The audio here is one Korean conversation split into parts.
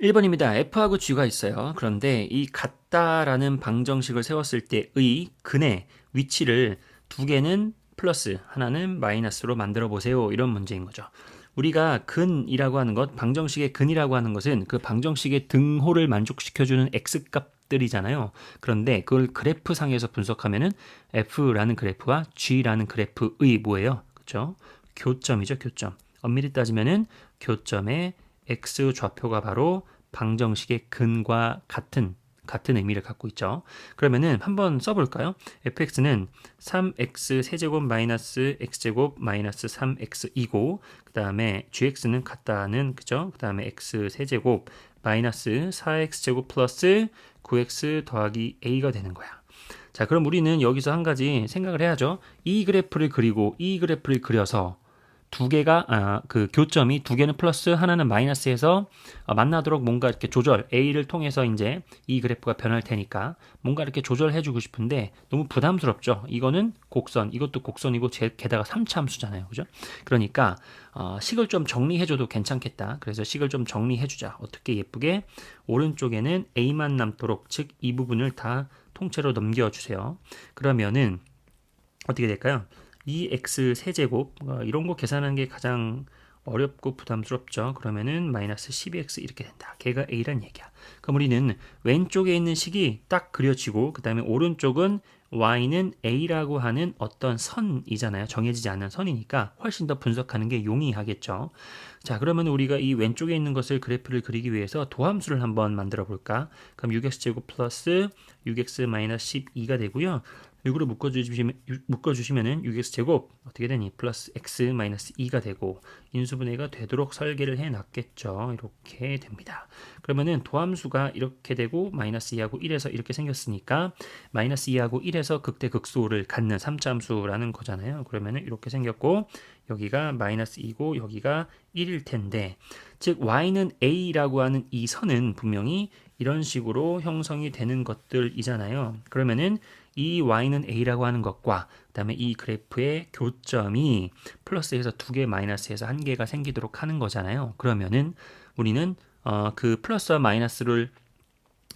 1번입니다. f하고 g가 있어요. 그런데 이 같다라는 방정식을 세웠을 때의 근의 위치를 두 개는 플러스, 하나는 마이너스로 만들어 보세요. 이런 문제인 거죠. 우리가 근이라고 하는 것, 방정식의 근이라고 하는 것은 그 방정식의 등호를 만족시켜주는 x값들이잖아요. 그런데 그걸 그래프상에서 분석하면은 f라는 그래프와 g라는 그래프의 뭐예요? 그렇죠? 교점이죠, 교점. 엄밀히 따지면은 교점의 x 좌표가 바로 방정식의 근과 같은 같은 의미를 갖고 있죠. 그러면은 한번 써볼까요? fx는 3x 세제곱 마이너스 x제곱 마이너스 3x이고 그 다음에 gx는 같다는 그죠? 그 다음에 x 세제곱 마이너스 4x제곱 플러스 9x 더하기 a가 되는 거야. 자, 그럼 우리는 여기서 한 가지 생각을 해야죠. 이 그래프를 그리고 이 그래프를 그려서 두 개가 아, 그 교점이 두 개는 플러스 하나는 마이너스해서 어, 만나도록 뭔가 이렇게 조절 A를 통해서 이제 이 그래프가 변할 테니까 뭔가 이렇게 조절해 주고 싶은데 너무 부담스럽죠. 이거는 곡선, 이것도 곡선이고 제, 게다가 3차 함수잖아요. 그죠? 그러니까 어, 식을 좀 정리해 줘도 괜찮겠다. 그래서 식을 좀 정리해 주자. 어떻게 예쁘게 오른쪽에는 A만 남도록 즉 이 부분을 다 통째로 넘겨 주세요. 그러면은 어떻게 될까요? 2x 세제곱 어, 이런 거 계산하는 게 가장 어렵고 부담스럽죠. 그러면은 마이너스 12x 이렇게 된다. 걔가 a란 얘기야. 그럼 우리는 왼쪽에 있는 식이 딱 그려지고 그 다음에 오른쪽은 y는 a라고 하는 어떤 선이잖아요. 정해지지 않은 선이니까 훨씬 더 분석하는 게 용이하겠죠. 자, 그러면 우리가 이 왼쪽에 있는 것을 그래프를 그리기 위해서 도함수를 한번 만들어 볼까? 그럼 6x제곱 플러스 6x 마이너스 12가 되고요. 6으로 묶어주시면, 묶어주시면은 6x 제곱 어떻게 되니? 플러스 x 마이너스 2가 되고 인수분해가 되도록 설계를 해놨겠죠. 이렇게 됩니다. 그러면은 도함수가 이렇게 되고 마이너스 2하고 1에서 이렇게 생겼으니까 마이너스 2하고 1에서 극대 극소를 갖는 3차함수라는 거잖아요. 그러면은 이렇게 생겼고 여기가 마이너스 2고 여기가 1일 텐데 즉 y는 a라고 하는 이 선은 분명히 이런 식으로 형성이 되는 것들이잖아요. 그러면은 이 y는 a라고 하는 것과 그다음에 이 그래프의 교점이 플러스에서 두 개 마이너스에서 한 개가 생기도록 하는 거잖아요. 그러면은 우리는 어, 그 플러스와 마이너스를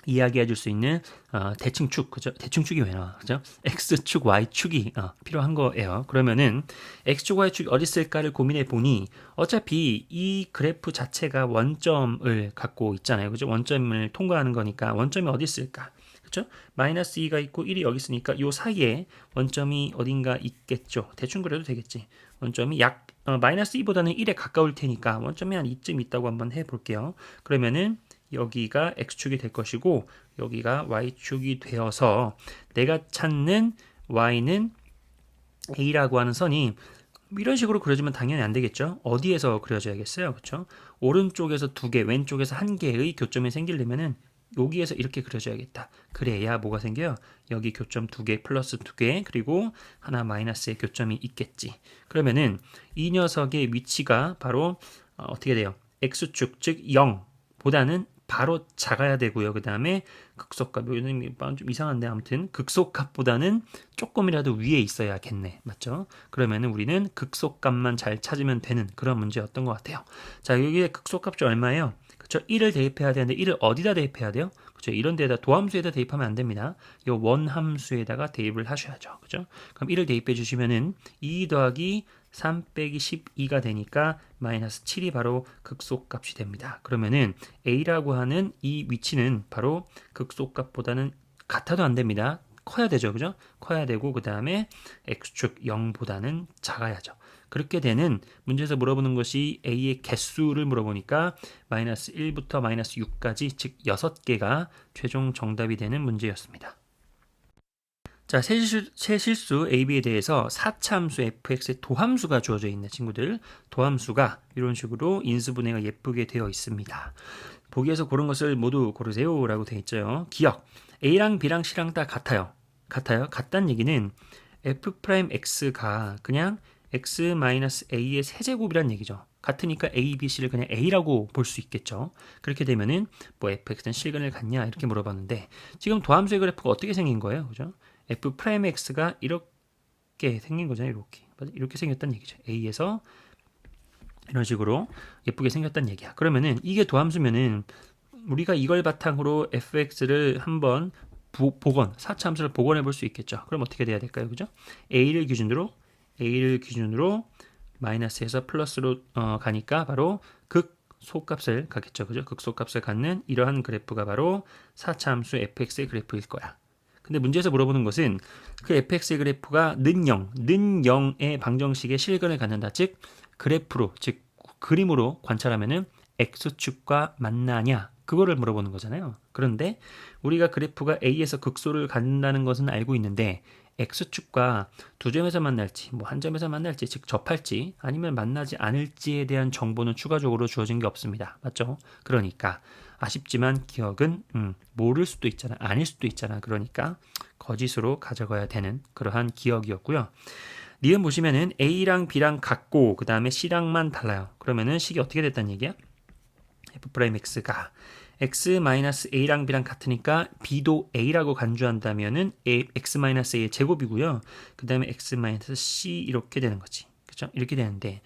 이야기해 줄 수 있는 어, 대칭축 그죠? 대칭축이 왜 나와? 그죠? x축, y축이 어, 필요한 거예요. 그러면은 x축, y축이 어디 있을까를 고민해 보니 어차피 이 그래프 자체가 원점을 갖고 있잖아요. 그죠? 원점을 통과하는 거니까 원점이 어디 있을까? 그죠? 마이너스 2가 있고 1이 여기 있으니까 요 사이에 원점이 어딘가 있겠죠. 대충 그래도 되겠지. 원점이 약 어, 마이너스 2보다는 1에 가까울 테니까 원점이 한 이쯤 있다고 한번 해볼게요. 그러면은 여기가 x축이 될 것이고 여기가 y축이 되어서 내가 찾는 y는 a라고 하는 선이 이런 식으로 그려지면 당연히 안 되겠죠. 어디에서 그려져야겠어요. 그렇죠? 오른쪽에서 두 개, 왼쪽에서 한 개의 교점이 생기려면은 여기에서 이렇게 그려줘야겠다. 그래야 뭐가 생겨요? 여기 교점 두 개 플러스 두 개 그리고 하나 마이너스의 교점이 있겠지. 그러면은 이 녀석의 위치가 바로 어, 어떻게 돼요? x축 즉 0보다는 바로 작아야 되고요. 그 다음에 극소값, 요즘 좀 이상한데 아무튼 극소값보다는 조금이라도 위에 있어야겠네. 맞죠? 그러면은 우리는 극소값만 잘 찾으면 되는 그런 문제였던 것 같아요. 자, 여기에 극소값이 얼마예요? 그렇죠? 1을 대입해야 되는데 1을 어디다 대입해야 돼요? 그렇죠? 이런 데다 도함수에다 대입하면 안 됩니다. 이 원함수에다가 대입을 하셔야죠. 그죠? 그럼 1을 대입해 주시면은 2 더하기 3 빼기 12가 되니까 마이너스 7이 바로 극소값이 됩니다. 그러면은 a라고 하는 이 위치는 바로 극소값보다는 같아도 안 됩니다. 커야 되죠. 그죠? 커야 되고 그 다음에 x축 0보다는 작아야죠. 그렇게 되는 문제에서 물어보는 것이 a의 개수를 물어보니까 마이너스 1부터 마이너스 6까지 즉 6개가 최종 정답이 되는 문제였습니다. 자, 세 실수, 세 실수 AB에 대해서 4차 함수 fx의 도함수가 주어져 있는 친구들, 도함수가 이런 식으로 인수분해가 예쁘게 되어 있습니다. 보기에서 고른 것을 모두 고르세요 라고 되어 있죠. 기억, A랑 B랑 C랑 다 같아요. 같아요. 같다는 얘기는 f'x가 그냥 x-a의 세제곱이란 얘기죠. 같으니까 a, b, c를 그냥 a라고 볼 수 있겠죠. 그렇게 되면은 뭐 fx는 실근을 갖냐 이렇게 물어봤는데 지금 도함수의 그래프가 어떻게 생긴 거예요, 그죠? f 프라임 x가 이렇게 생긴 거잖아요. 이렇게 이렇게 생겼다는 얘기죠. a에서 이런 식으로 예쁘게 생겼다는 얘기야. 그러면은 이게 도함수면은 우리가 이걸 바탕으로 fx를 한번 부- 복원, 사차 함수를 복원해 볼 수 있겠죠. 그럼 어떻게 돼야 될까요? 그죠? a를 기준으로 a를 기준으로 마이너스에서 플러스로 어, 가니까 바로 극 소값을 갖겠죠. 그죠? 극소값을 갖는 이러한 그래프가 바로 사차함수 fx의 그래프일 거야. 근데 문제에서 물어보는 것은 그 fx의 그래프가 는 0, 는 0의 방정식의 실근을 갖는다. 즉 그래프로, 즉 그림으로 관찰하면은 x축과 만나냐? 그거를 물어보는 거잖아요. 그런데 우리가 그래프가 a에서 극소를 갖는다는 것은 알고 있는데 x축과 두 점에서 만날지, 뭐 한 점에서 만날지, 즉 접할지 아니면 만나지 않을지에 대한 정보는 추가적으로 주어진 게 없습니다. 맞죠? 그러니까 아쉽지만 기억은 음, 모를 수도 있잖아, 아닐 수도 있잖아. 그러니까 거짓으로 가져가야 되는 그러한 기억이었고요. 니은 보시면은 A랑 B랑 같고 그 다음에 C랑만 달라요. 그러면은 식이 어떻게 됐다는 얘기야? F'X가 X-A랑 B랑 같으니까 B도 A라고 간주한다면은 A, X-A의 제곱이고요. 그 다음에 X-C 이렇게 되는 거지. 그죠? 이렇게 되는데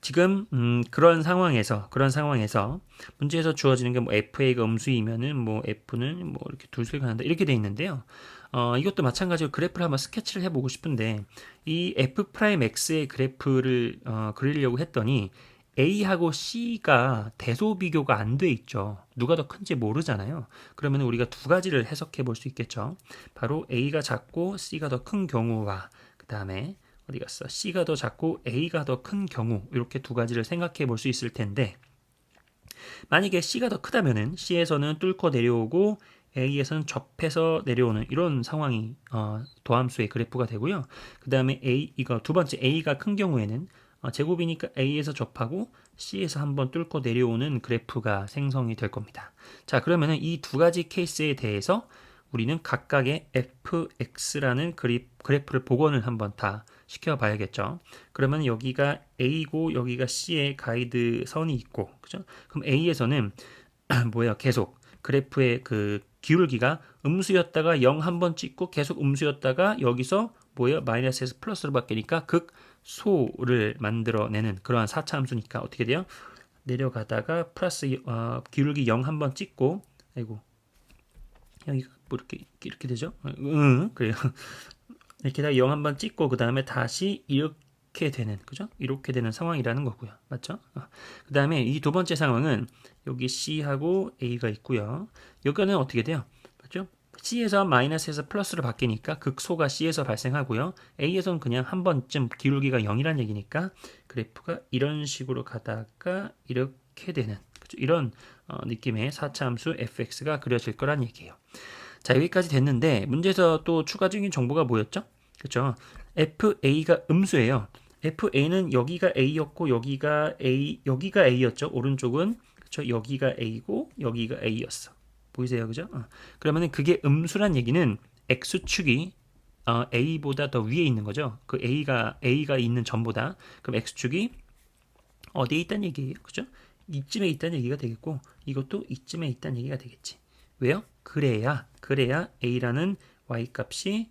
지금 음, 그런 상황에서 그런 상황에서 문제에서 주어지는 게 뭐 FA가 음수이면은 뭐 F는 뭐 이렇게 둘씩 가는다 이렇게 돼 있는데요. 어, 이것도 마찬가지로 그래프를 한번 스케치를 해보고 싶은데 이 F'X의 그래프를 어, 그리려고 했더니 A하고 C가 대소 비교가 안 돼 있죠. 누가 더 큰지 모르잖아요. 그러면 우리가 두 가지를 해석해 볼 수 있겠죠. 바로 A가 작고 C가 더 큰 경우와 그 다음에 어디 갔어? C가 더 작고 A가 더 큰 경우 이렇게 두 가지를 생각해 볼 수 있을 텐데 만약에 C가 더 크다면은 C에서는 뚫고 내려오고 A에서는 접해서 내려오는 이런 상황이 어, 도함수의 그래프가 되고요. 그 다음에 A 이거 두 번째 A가 큰 경우에는 어, 제곱이니까 A에서 접하고 C에서 한번 뚫고 내려오는 그래프가 생성이 될 겁니다. 자 그러면은 이 두 가지 케이스에 대해서 우리는 각각의 fx라는 그리, 그래프를 복원을 한번 다 시켜봐야겠죠. 그러면 여기가 A고 여기가 C의 가이드 선이 있고, 그죠? 그럼 A에서는 뭐야 계속 그래프의 그 기울기가 음수였다가 0 한번 찍고 계속 음수였다가 여기서 뭐야 마이너스에서 플러스로 바뀌니까 극 소를 만들어내는 그러한 사차 함수니까 어떻게 돼요? 내려가다가 플러스 어, 기울기 0 한번 찍고 아이고 여기가 뭐 이렇게 이렇게 되죠? 응 그래요. 이렇게 다 0 한번 찍고 그 다음에 다시 이렇게 되는 그죠? 이렇게 되는 상황이라는 거고요. 맞죠? 어. 그 다음에 이 두 번째 상황은 여기 C하고 A가 있고요. 여기는 어떻게 돼요? 맞죠? C에서 마이너스에서 플러스로 바뀌니까 극소가 C에서 발생하고요. A에서는 그냥 한 번쯤 기울기가 0이란 얘기니까 그래프가 이런 식으로 가다가 이렇게 되는 그죠? 이런 어, 느낌의 사차함수 fx가 그려질 거란 얘기예요. 자 여기까지 됐는데 문제에서 또 추가적인 정보가 뭐였죠? 그렇죠? fa가 음수예요. fa는 여기가 a였고 여기가 a 여기가 a였죠. 오른쪽은 그렇죠? 여기가 a고 여기가 a였어. 보이세요, 그죠? 어. 그러면은 그게 음수란 얘기는 x축이 어, a보다 더 위에 있는 거죠. 그 a가 a가 있는 점보다 그럼 x축이 어디에 있다는 얘기예요, 그죠? 이쯤에 있다는 얘기가 되겠고 이것도 이쯤에 있다는 얘기가 되겠지. 왜요? 그래야 그래야 a라는 y 값이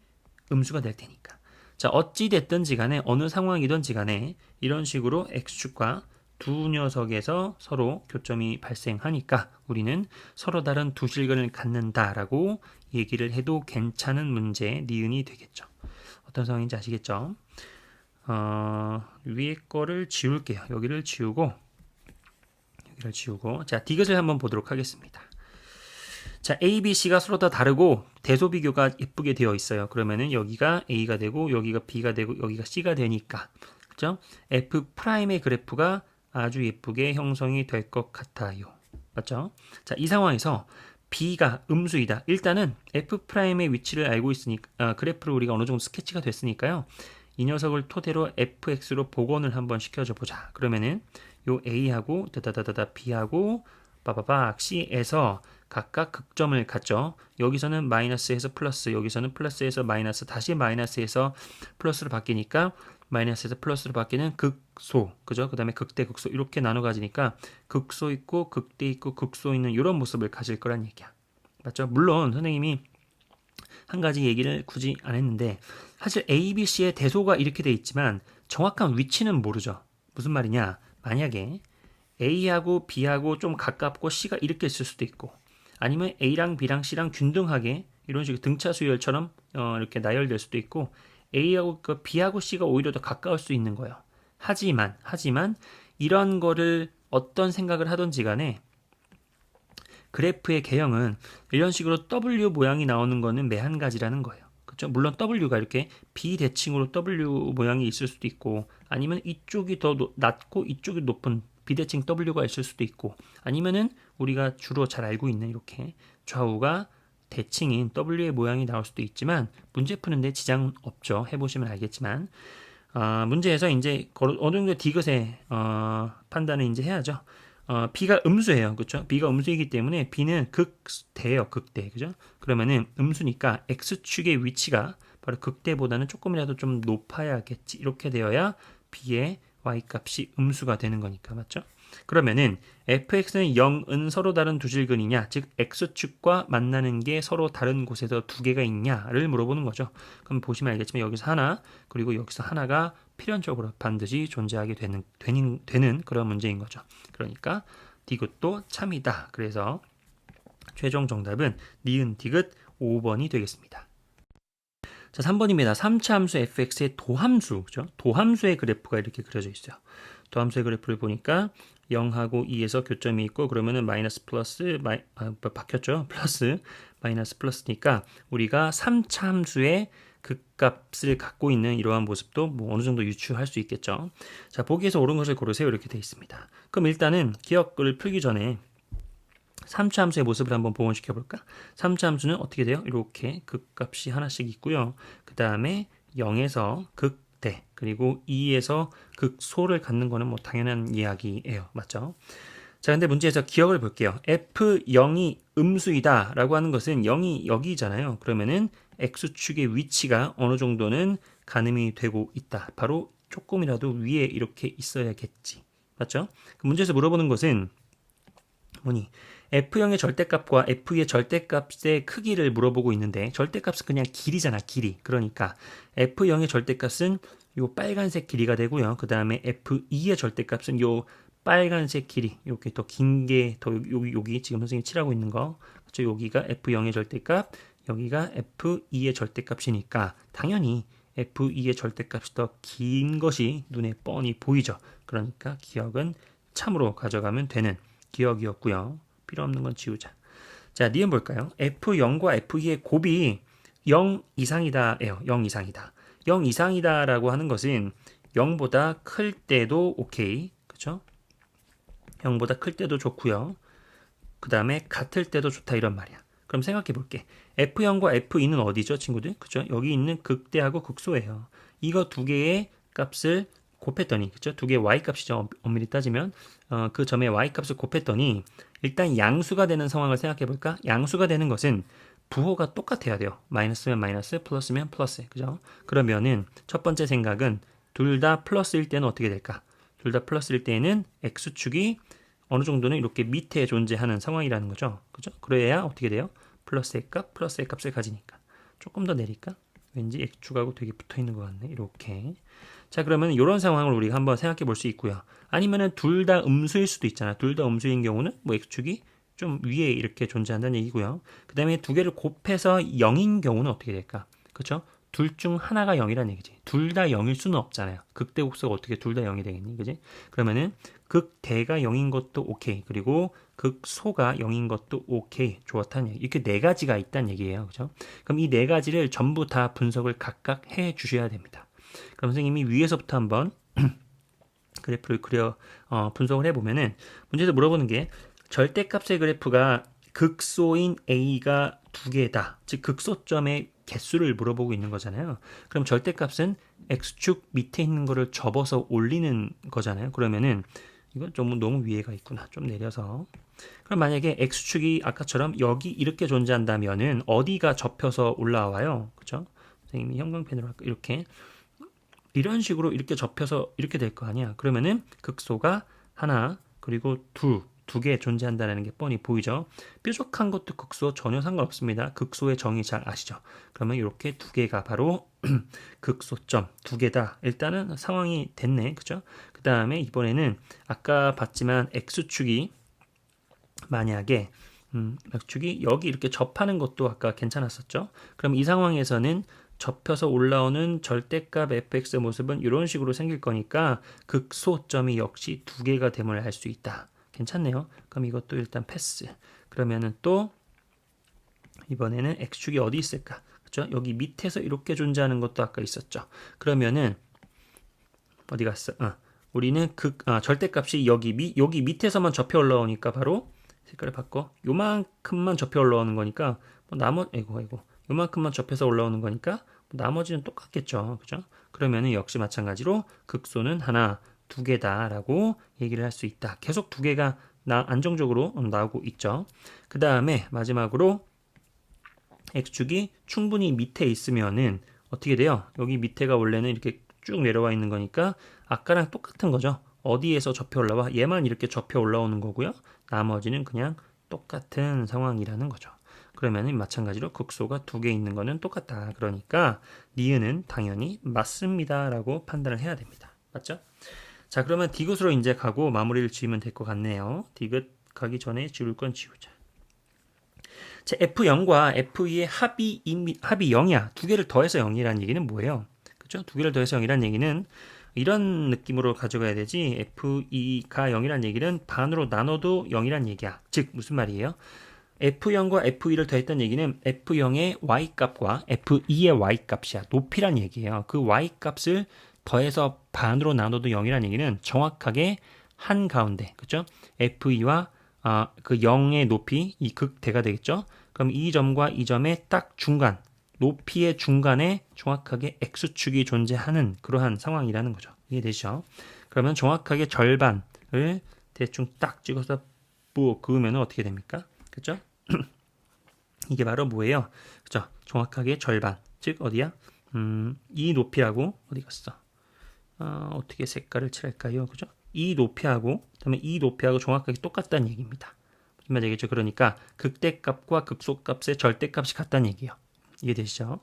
음수가 될 테니까. 자 어찌 됐든지 간에 어느 상황이든지 간에 이런 식으로 x축과 두 녀석에서 서로 교점이 발생하니까 우리는 서로 다른 두 실근을 갖는다라고 얘기를 해도 괜찮은 문제의 니은이 되겠죠. 어떤 상황인지 아시겠죠? 어, 위에 거를 지울게요. 여기를 지우고 여기를 지우고 자 디귿을 한번 보도록 하겠습니다. 자 A, B, C가 서로 다 다르고 대소 비교가 예쁘게 되어 있어요. 그러면은 여기가 A가 되고 여기가 B가 되고 여기가 C가 되니까 그죠? F 프라임의 그래프가 아주 예쁘게 형성이 될 것 같아요. 맞죠? 자, 이 상황에서 B가 음수이다. 일단은 F'의 위치를 알고 있으니까 아, 그래프를 우리가 어느 정도 스케치가 됐으니까요. 이 녀석을 토대로 fx로 복원을 한번 시켜줘 보자. 그러면은 요 a하고 다다다다다 b하고 빠바박 c에서 각각 극점을 갖죠. 여기서는 마이너스에서 플러스, 여기서는 플러스에서 마이너스, 다시 마이너스에서 플러스로 바뀌니까 마이너스에서 플러스로 바뀌는 극소, 그죠? 그 다음에 극대, 극소 이렇게 나눠 가지니까 극소 있고 극대 있고 극소 있는 이런 모습을 가질 거란 얘기야. 맞죠? 물론 선생님이 한 가지 얘기를 굳이 안 했는데 사실 A, B, C의 대소가 이렇게 돼 있지만 정확한 위치는 모르죠. 무슨 말이냐? 만약에 A하고 B하고 좀 가깝고 C가 이렇게 있을 수도 있고 아니면 A랑 B랑 C랑 균등하게 이런 식으로 등차 수 열처럼 어, 이렇게 나열될 수도 있고 A하고 그 B하고 C가 오히려 더 가까울 수 있는 거예요. 하지만 하지만 이런 거를 어떤 생각을 하던지 간에 그래프의 개형은 이런 식으로 W 모양이 나오는 거는 매한 가지라는 거예요. 그렇죠? 물론 W가 이렇게 비대칭으로 W 모양이 있을 수도 있고 아니면 이쪽이 더 노- 낮고 이쪽이 높은 비대칭 W가 있을 수도 있고 아니면은 우리가 주로 잘 알고 있는 이렇게 좌우가 대칭인 W의 모양이 나올 수도 있지만 문제 푸는데 지장은 없죠. 해보시면 알겠지만 아, 문제에서 이제 거- 어느 정도 디귿의 어, 판단을 이제 해야죠. 어, B가 음수예요. 그렇죠? B가 음수이기 때문에 B는 극대예요. 극대. 그죠? 그러면은 음수니까 X축의 위치가 바로 극대보다는 조금이라도 좀 높아야겠지. 이렇게 되어야 B의 Y 값이 음수가 되는 거니까. 맞죠? 그러면은 fx는 0은 서로 다른 두 질근이냐, 즉 x축과 만나는 게 서로 다른 곳에서 두 개가 있냐를 물어보는 거죠. 그럼 보시면 알겠지만 여기서 하나, 그리고 여기서 하나가 필연적으로 반드시 존재하게 되는 되는, 되는 그런 문제인 거죠. 그러니까 디귿도 참이다. 그래서 최종 정답은 니은 디귿 5번이 되겠습니다. 자, 3번입니다. 3차 함수 fx의 도함수, 그죠? 도함수의 그래프가 이렇게 그려져 있어요. 도함수의 그래프를 보니까 0하고 2에서 교점이 있고 그러면은 마이너스 플러스 마이, 아, 뭐 바뀌었죠? 플러스 마이너스 플러스니까 우리가 3차 함수의 극값을 갖고 있는 이러한 모습도 뭐 어느 정도 유추할 수 있겠죠. 자, 보기에서 옳은 것을 고르세요. 이렇게 돼 있습니다. 그럼 일단은 기억을 풀기 전에 3차 함수의 모습을 한번 복원시켜 볼까? 3차 함수는 어떻게 돼요? 이렇게 극값이 하나씩 있고요. 그 다음에 0에서 극 대 그리고 2에서 극소를 갖는 거는 뭐 당연한 이야기예요. 맞죠? 자, 근데 문제에서 기억을 볼게요. f0이 음수이다 라고 하는 것은 0이 여기잖아요. 그러면은 x축의 위치가 어느 정도는 가늠이 되고 있다. 바로 조금이라도 위에 이렇게 있어야겠지. 맞죠? 그 문제에서 물어보는 것은 뭐니? F0의 절대값과 F의 절대값의 크기를 물어보고 있는데 절대값은 그냥 길이잖아 길이. 그러니까 F0의 절대값은 요 빨간색 길이가 되고요. 그 다음에 F2의 절대값은 요 빨간색 길이. 이렇게 더 긴 게 더 여기 여기 지금 선생님이 칠하고 있는 거. 그렇죠 여기가 F0의 절대값 여기가 F2의 절대값이니까 당연히 F2의 절대값이 더 긴 것이 눈에 뻔히 보이죠. 그러니까 기억은 참으로 가져가면 되는 기억이었고요 필요 없는 건 지우자. 자, 니은 볼까요? F0과 F2의 곱이 0 이상이다예요. 0 이상이다. 0 이상이다라고 하는 것은 0보다 클 때도 오케이. 그죠? 0보다 클 때도 좋고요. 그 다음에 같을 때도 좋다 이런 말이야. 그럼 생각해 볼게. F0과 F2는 어디죠, 친구들? 그죠? 여기 있는 극대하고 극소예요. 이거 두 개의 값을 곱했더니 그죠? 두 개의 y 값이죠. 엄밀히 따지면 어, 그 점의 y 값을 곱했더니 일단 양수가 되는 상황을 생각해 볼까? 양수가 되는 것은 부호가 똑같아야 돼요. 마이너스면 마이너스, 플러스면 플러스. 그죠? 그러면은 첫 번째 생각은 둘 다 플러스일 때는 어떻게 될까? 둘 다 플러스일 때에는 x축이 어느 정도는 이렇게 밑에 존재하는 상황이라는 거죠. 그죠? 그래야 어떻게 돼요? 플러스의 값, 플러스의 값을 가지니까. 조금 더 내릴까? 왠지 x축하고 되게 붙어 있는 것 같네. 이렇게. 자, 그러면 이런 상황을 우리가 한번 생각해 볼 수 있고요. 아니면은 둘 다 음수일 수도 있잖아. 둘 다 음수인 경우는 뭐 x축이 좀 위에 이렇게 존재한다는 얘기고요. 그 다음에 두 개를 곱해서 0인 경우는 어떻게 될까? 그렇죠? 둘 중 하나가 0이라는 얘기지. 둘 다 0일 수는 없잖아요. 극대곡소가 어떻게 둘 다 0이 되겠니? 그지? 그러면은 극대가 0인 것도 오케이. 그리고 극소가 0인 것도 오케이. 좋았다는 얘기. 이렇게 네 가지가 있다는 얘기예요. 그죠? 그럼 이 네 가지를 전부 다 분석을 각각 해 주셔야 됩니다. 그럼 선생님이 위에서부터 한번 그래프를 그려 어, 분석을 해보면은 문제에서 물어보는 게 절대값의 그래프가 극소인 a가 두 개다. 즉 극소점의 개수를 물어보고 있는 거잖아요. 그럼 절대값은 x축 밑에 있는 거를 접어서 올리는 거잖아요. 그러면은 이건 좀 너무 위에가 있구나. 좀 내려서. 그럼 만약에 x축이 아까처럼 여기 이렇게 존재한다면은 어디가 접혀서 올라와요. 그죠? 선생님이 형광펜으로? 이렇게 이런 식으로 이렇게 접혀서 이렇게 될 거 아니야. 그러면은 극소가 하나 그리고 두 두 개 존재한다는 게 뻔히 보이죠. 뾰족한 것도 극소 전혀 상관없습니다. 극소의 정의 잘 아시죠? 그러면 이렇게 두 개가 바로 극소점 두 개다. 일단은 상황이 됐네, 그죠? 그 다음에 이번에는 아까 봤지만 x축이 만약에 음, x축이 여기 이렇게 접하는 것도 아까 괜찮았었죠. 그럼 이 상황에서는 접혀서 올라오는 절대값 fx의 모습은 이런 식으로 생길 거니까 극소점이 역시 두 개가 됨을 알 수 있다. 괜찮네요. 그럼 이것도 일단 패스. 그러면은 또 이번에는 x축이 어디 있을까? 그렇죠? 여기 밑에서 이렇게 존재하는 것도 아까 있었죠. 그러면은 어디 갔어? 어. 우리는 극 아, 절대값이 여기 미 여기 밑에서만 접혀 올라오니까 바로 색깔을 바꿔 요만큼만 접혀 올라오는 거니까 뭐 나머 아이고 아이고 요만큼만 접해서 올라오는 거니까 뭐 나머지는 똑같겠죠. 그죠? 그러면은 역시 마찬가지로 극소는 하나, 두 개다라고 얘기를 할 수 있다. 계속 두 개가 나 안정적으로 나오고 있죠. 그 다음에 마지막으로 x축이 충분히 밑에 있으면은 어떻게 돼요? 여기 밑에가 원래는 이렇게 쭉 내려와 있는 거니까 아까랑 똑같은 거죠. 어디에서 접혀 올라와? 얘만 이렇게 접혀 올라오는 거고요. 나머지는 그냥 똑같은 상황이라는 거죠. 그러면은 마찬가지로 극소가 두 개 있는 거는 똑같다. 그러니까 니은은 당연히 맞습니다라고 판단을 해야 됩니다. 맞죠? 자, 그러면 디귿으로 이제 가고 마무리를 지으면 될 것 같네요. 디귿 가기 전에 지울 건 지우자. 자, F0과 F2의 합이 인- 합이 0이야. 두 개를 더해서 0이라는 얘기는 뭐예요? 그죠? 두 개를 더해서 0이라는 얘기는 이런 느낌으로 가져가야 되지. F2가 0이라는 얘기는 반으로 나눠도 0이라는 얘기야. 즉 무슨 말이에요? F0과 F2를 더했던 얘기는 F0의 y 값과 F2의 y 값이야. 높이란 얘기예요. 그 y 값을 더해서 반으로 나눠도 0이라는 얘기는 정확하게 한 가운데, 그죠? F2와 아, 그 0의 높이 이 극대가 되겠죠? 그럼 이 점과 이 점의 딱 중간, 높이의 중간에 정확하게 x축이 존재하는 그러한 상황이라는 거죠. 이해되시죠? 그러면 정확하게 절반을 대충 딱 찍어서 부어 그으면 어떻게 됩니까? 그죠? 이게 바로 뭐예요? 그죠? 정확하게 절반. 즉 어디야? 음, 이 높이하고 어디 갔어? 어, 어떻게 색깔을 칠할까요? 그죠? 이 높이하고 그다음에 이 높이하고 정확하게 똑같다는 얘기입니다. 무슨 말이겠죠? 그러니까 극대값과 극소값의 절대값이 같다는 얘기예요. 이해되시죠?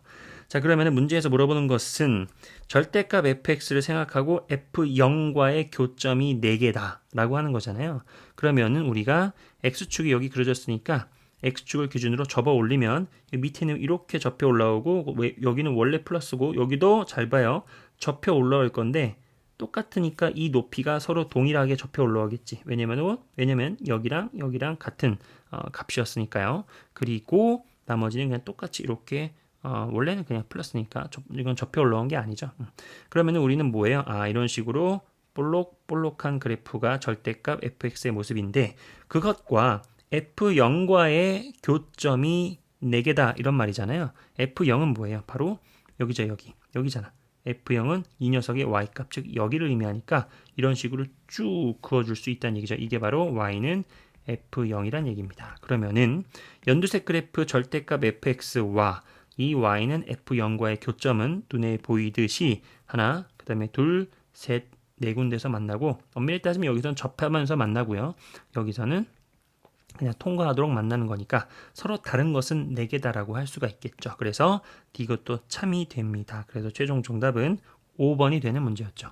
자, 그러면 문제에서 물어보는 것은 절대값 fx를 생각하고 f0과의 교점이 4개다라고 하는 거잖아요. 그러면은 우리가 x축이 여기 그려졌으니까 x축을 기준으로 접어 올리면 밑에는 이렇게 접혀 올라오고 왜- 여기는 원래 플러스고 여기도 잘 봐요. 접혀 올라올 건데 똑같으니까 이 높이가 서로 동일하게 접혀 올라오겠지. 왜냐면 왜냐면 여기랑 여기랑 같은 어, 값이었으니까요. 그리고 나머지는 그냥 똑같이 이렇게 어, 원래는 그냥 플러스니까 접- 이건 접혀 올라온 게 아니죠. 음. 그러면 우리는 뭐예요? 아 이런 식으로 볼록볼록한 그래프가 절대값 fx의 모습인데 그것과 f0과의 교점이 4개다 이런 말이잖아요. f0은 뭐예요? 바로 여기죠 여기 여기잖아. F0은 이 녀석의 y값 즉 여기를 의미하니까 이런 식으로 쭉 그어줄 수 있다는 얘기죠. 이게 바로 y는 F0이란 얘기입니다. 그러면은 연두색 그래프 절대값 fx와 이 y는 f0과의 교점은 눈에 보이듯이 하나, 그 다음에 둘, 셋, 네 군데서 만나고 엄밀히 따지면 여기서는 접하면서 만나고요. 여기서는 그냥 통과하도록 만나는 거니까 서로 다른 것은 네 개다라고 할 수가 있겠죠. 그래서 이것도 참이 됩니다. 그래서 최종 정답은 5번이 되는 문제였죠.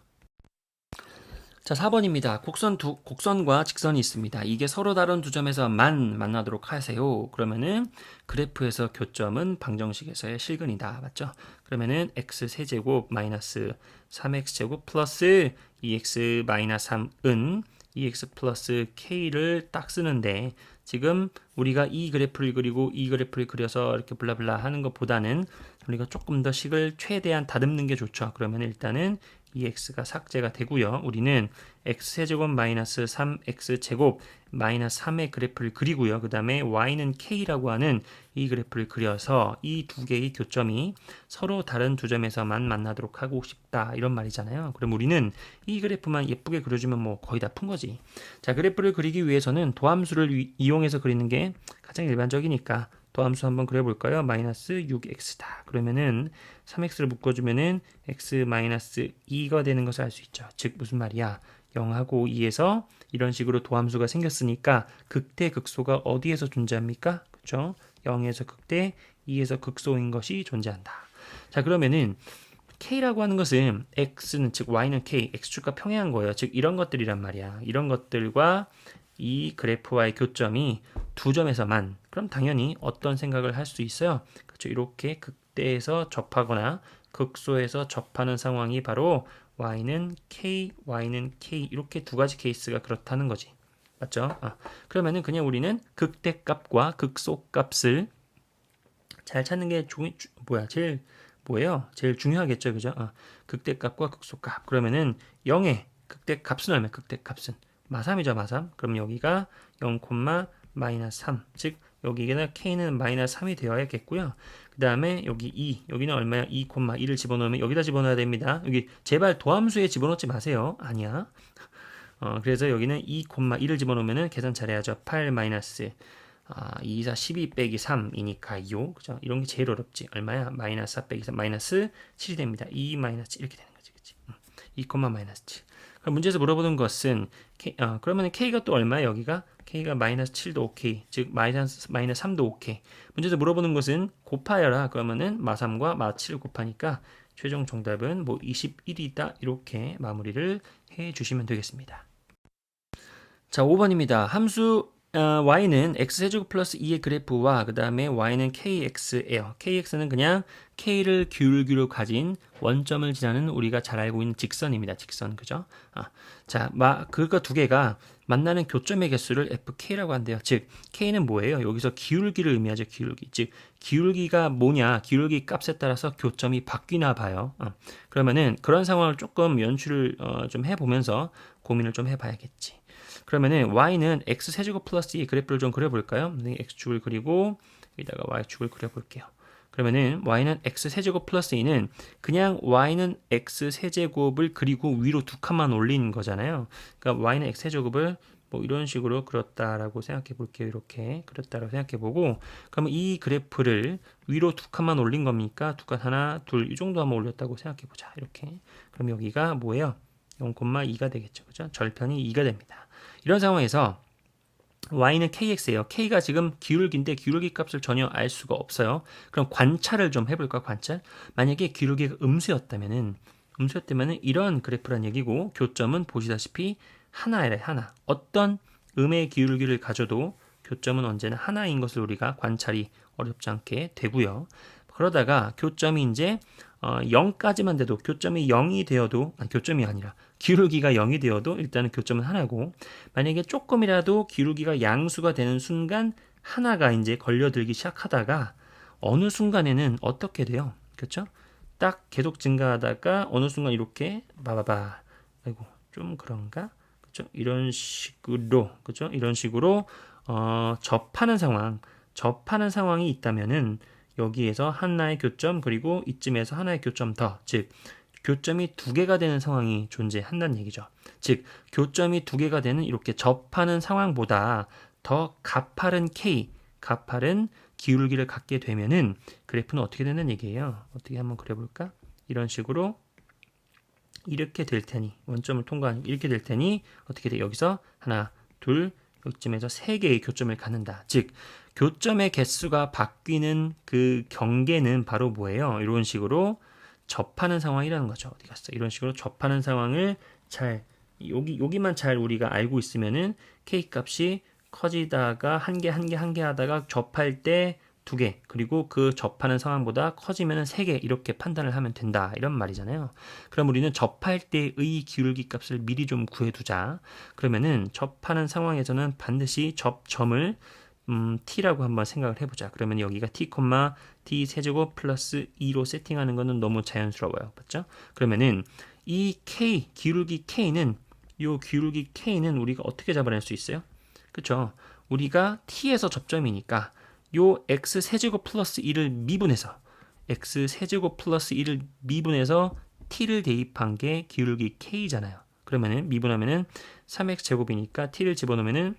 자, 4번입니다. 곡선 두 곡선과 직선이 있습니다. 이게 서로 다른 두 점에서만 만나도록 하세요. 그러면은 그래프에서 교점은 방정식에서의 실근이다. 맞죠? 그러면은 x 세제곱 마이너스 3x 제곱 플러스 2x 마이너스 3은 2x 플러스 k를 딱 쓰는데 지금 우리가 이 그래프를 그리고 이 그래프를 그려서 이렇게 블라블라 하는 것보다는 우리가 조금 더 식을 최대한 다듬는 게 좋죠. 그러면 일단은 이 x가 삭제가 되고요. 우리는 x 세제곱 마이너스 3x 제곱 마이너스 3의 그래프를 그리고요. 그 다음에 y는 k라고 하는 이 그래프를 그려서 이 두 개의 교점이 서로 다른 두 점에서만 만나도록 하고 싶다 이런 말이잖아요. 그럼 우리는 이 그래프만 예쁘게 그려주면 뭐 거의 다 푼 거지. 자 그래프를 그리기 위해서는 도함수를 위- 이용해서 그리는 게 가장 일반적이니까 도함수 한번 그려볼까요? 마이너스 6x다. 그러면은 3x를 묶어주면은 x 마이너스 2가 되는 것을 알 수 있죠. 즉 무슨 말이야? 0하고 2에서 이런 식으로 도함수가 생겼으니까 극대 극소가 어디에서 존재합니까? 그렇죠? 0에서 극대, 2에서 극소인 것이 존재한다. 자 그러면은 k라고 하는 것은 x는 즉 y는 k, x축과 평행한 거예요. 즉 이런 것들이란 말이야. 이런 것들과 이 그래프와의 교점이 두 점에서만 그럼 당연히 어떤 생각을 할 수 있어요. 그렇죠. 이렇게 극대에서 접하거나 극소에서 접하는 상황이 바로 y는 k, y는 k 이렇게 두 가지 케이스가 그렇다는 거지. 맞죠? 아, 그러면은 그냥 우리는 극대 값과 극소 값을 잘 찾는 게 중, 주, 뭐야 제일 뭐예요? 제일 중요하겠죠, 그죠? 아, 극대 값과 극소 값. 그러면은 0의 극대 값은 얼마? 극대 값은 마삼이죠, 마삼. 그럼 여기가 0, 마이너스 3. 즉 여기에는 k는 마이너스 3이 되어야겠고요. 그 다음에 여기 2, 여기는 얼마야? 2, 2를 집어넣으면 여기다 집어넣어야 됩니다. 여기 제발 도함수에 집어넣지 마세요. 아니야. 어, 그래서 여기는 2, 2를 집어넣으면 계산 잘해야죠. 8 마이너스 아, 2, 4, 12 빼기 3이니까요. 그죠? 이런 게 제일 어렵지. 얼마야? 마이너스 4 빼기 3, 마이너스 7이 됩니다. 2 마이너스 7 이렇게 되는 거지. 그치? 2, 마이너스 7. 그럼 문제에서 물어보는 것은 K, 어, 그러면 K가 또 얼마야? 여기가 K가 마이너스 7도 오케이. 즉 마이너스 마이너스 3도 오케이. 문제에서 물어보는 것은 곱하여라. 그러면은 마3과 마7을 곱하니까 최종 정답은 뭐 21이다. 이렇게 마무리를 해 주시면 되겠습니다. 자, 5번입니다. 함수 어, y는 x세제곱 플러스 2의 그래프와 그 다음에 y는 kx예요. kx는 그냥 k를 기울기로 가진 원점을 지나는 우리가 잘 알고 있는 직선입니다. 직선 그죠? 아, 자, 마, 그거 두 개가 만나는 교점의 개수를 fk라고 한대요. 즉 k는 뭐예요? 여기서 기울기를 의미하죠. 기울기. 즉 기울기가 뭐냐? 기울기 값에 따라서 교점이 바뀌나 봐요. 어, 그러면은 그런 상황을 조금 연출을 어, 좀 해보면서 고민을 좀 해봐야겠지. 그러면은 y는 x 세제곱 플러스 2 그래프를 좀 그려볼까요? 네, x축을 그리고 여기다가 y축을 그려볼게요. 그러면은 y는 x 세제곱 플러스 2는 그냥 y는 x 세제곱을 그리고 위로 두 칸만 올린 거잖아요. 그러니까 y는 x 세제곱을 뭐 이런 식으로 그렸다라고 생각해 볼게요. 이렇게 그렸다라고 생각해 보고 그러면 이 그래프를 위로 두 칸만 올린 겁니까? 두 칸 하나, 둘 이 정도 한번 올렸다고 생각해 보자. 이렇게. 그럼 여기가 뭐예요? 0,2가 되겠죠. 그죠? 절편이 2가 됩니다. 이런 상황에서 y는 kx예요. k가 지금 기울기인데 기울기 값을 전혀 알 수가 없어요. 그럼 관찰을 좀 해볼까 관찰? 만약에 기울기가 음수였다면은 음수였다면은 이런 그래프란 얘기고 교점은 보시다시피 하나래 하나. 어떤 음의 기울기를 가져도 교점은 언제나 하나인 것을 우리가 관찰이 어렵지 않게 되고요. 그러다가 교점이 이제 어, 0까지만 돼도 교점이 0이 되어도 아니, 교점이 아니라 기울기가 0이 되어도 일단은 교점은 하나고 만약에 조금이라도 기울기가 양수가 되는 순간 하나가 이제 걸려들기 시작하다가 어느 순간에는 어떻게 돼요? 그렇죠? 딱 계속 증가하다가 어느 순간 이렇게 바바바 아이고 좀 그런가? 그렇죠? 이런 식으로 그렇죠? 이런 식으로 어, 접하는 상황 접하는 상황이 있다면은 여기에서 하나의 교점 그리고 이쯤에서 하나의 교점 더, 즉 교점이 두 개가 되는 상황이 존재한다는 얘기죠. 즉 교점이 두 개가 되는 이렇게 접하는 상황보다 더 가파른 K, 가파른 기울기를 갖게 되면은 그래프는 어떻게 되는 얘기예요? 어떻게 한번 그려볼까? 이런 식으로 이렇게 될 테니 원점을 통과하니 이렇게 될 테니 어떻게 돼? 여기서 하나, 둘, 여기쯤에서 세 개의 교점을 갖는다. 즉 교점의 개수가 바뀌는 그 경계는 바로 뭐예요? 이런 식으로 접하는 상황이라는 거죠. 어디 갔어? 이런 식으로 접하는 상황을 잘 여기 여기만 잘 우리가 알고 있으면은 k 값이 커지다가 한 개 한 개 한 개 하다가 접할 때 두 개, 그리고 그 접하는 상황보다 커지면 세 개, 이렇게 판단을 하면 된다. 이런 말이잖아요. 그럼 우리는 접할 때의 기울기 값을 미리 좀 구해 두자. 그러면은 접하는 상황에서는 반드시 접점을 음, t라고 한번 생각을 해보자. 그러면 여기가 t, t 세제곱 플러스 2로 세팅하는 것은 너무 자연스러워요. 맞죠? 그러면은 이 k, 기울기 k는 이 기울기 k는 우리가 어떻게 잡아낼 수 있어요? 그쵸? 우리가 t에서 접점이니까 요 x 세제곱 플러스 2를 미분해서 x 세제곱 플러스 2를 미분해서 t를 대입한 게 기울기 k잖아요. 그러면은 미분하면은 3x 제곱이니까 t를 집어넣으면은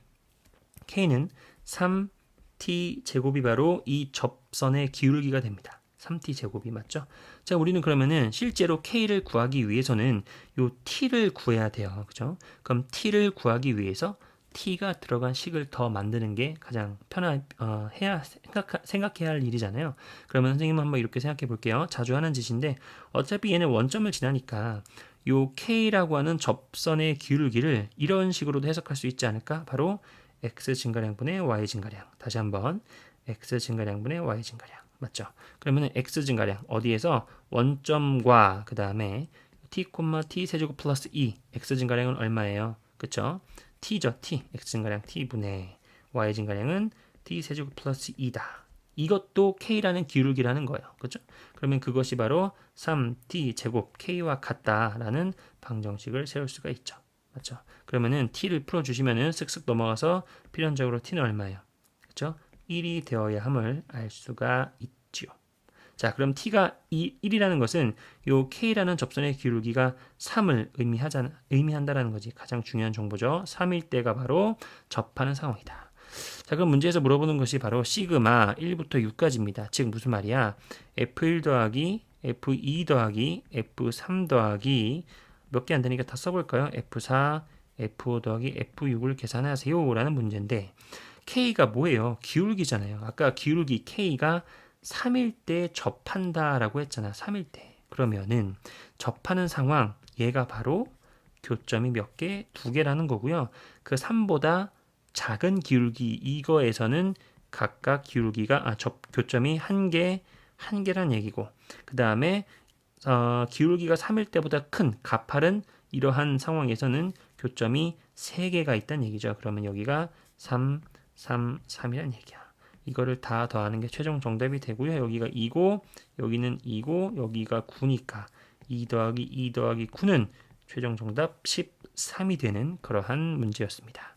k는 3t 제곱이 바로 이 접선의 기울기가 됩니다. 3t 제곱이 맞죠? 자, 우리는 그러면은 실제로 k를 구하기 위해서는 요 t를 구해야 돼요. 그죠? 그럼 t를 구하기 위해서 t가 들어간 식을 더 만드는 게 가장 편한 어, 해야 생각 생각해야 할 일이잖아요. 그러면 선생님은 한번 이렇게 생각해 볼게요. 자주 하는 짓인데 어차피 얘는 원점을 지나니까 요 k라고 하는 접선의 기울기를 이런 식으로도 해석할 수 있지 않을까? 바로 x 증가량분의 y 증가량. 다시 한번 x 증가량분의 y 증가량. 맞죠? 그러면 x 증가량 어디에서 원점과 그 다음에 t, t 세제곱 플러스 2 x 증가량은 얼마예요? 그쵸? t죠 t x 증가량 t분의 y 증가량은 t 세제곱 플러스 2다. 이것도 k라는 기울기라는 거예요. 그죠? 그러면 그것이 바로 3t 제곱 k와 같다라는 방정식을 세울 수가 있죠. 맞죠? 그러면은 t를 풀어 주시면은 쓱쓱 넘어가서 필연적으로 t는 얼마예요? 그죠? 1이 되어야 함을 알 수가 있지요. 자, 그럼 t가 1이라는 것은 요 k라는 접선의 기울기가 3을 의미하잖아, 의미한다라는 거지. 가장 중요한 정보죠. 3일 때가 바로 접하는 상황이다. 자, 그럼 문제에서 물어보는 것이 바로 시그마 1부터 6까지입니다. 즉 무슨 말이야? F1 더하기 F2 더하기 F3 더하기 몇 개 안 되니까 다 써볼까요? F4, F5 더하기 F6을 계산하세요. 라는 문제인데 K가 뭐예요? 기울기잖아요. 아까 기울기 K가 3일 때 접한다 라고 했잖아. 3일 때. 그러면은 접하는 상황 얘가 바로 교점이 몇 개? 두 개라는 거고요. 그 3보다 작은 기울기 이거에서는 각각 기울기가 아, 접 교점이 한 개, 한 개란 얘기고 그 다음에 어, 기울기가 3일 때보다 큰 가팔은 이러한 상황에서는 교점이 3개가 있다는 얘기죠. 그러면 여기가 3, 3, 3이란 얘기야. 이거를 다 더하는 게 최종 정답이 되고요. 여기가 2고 여기는 2고 여기가 9니까 2 더하기 2 더하기 9는 최종 정답 13이 되는 그러한 문제였습니다.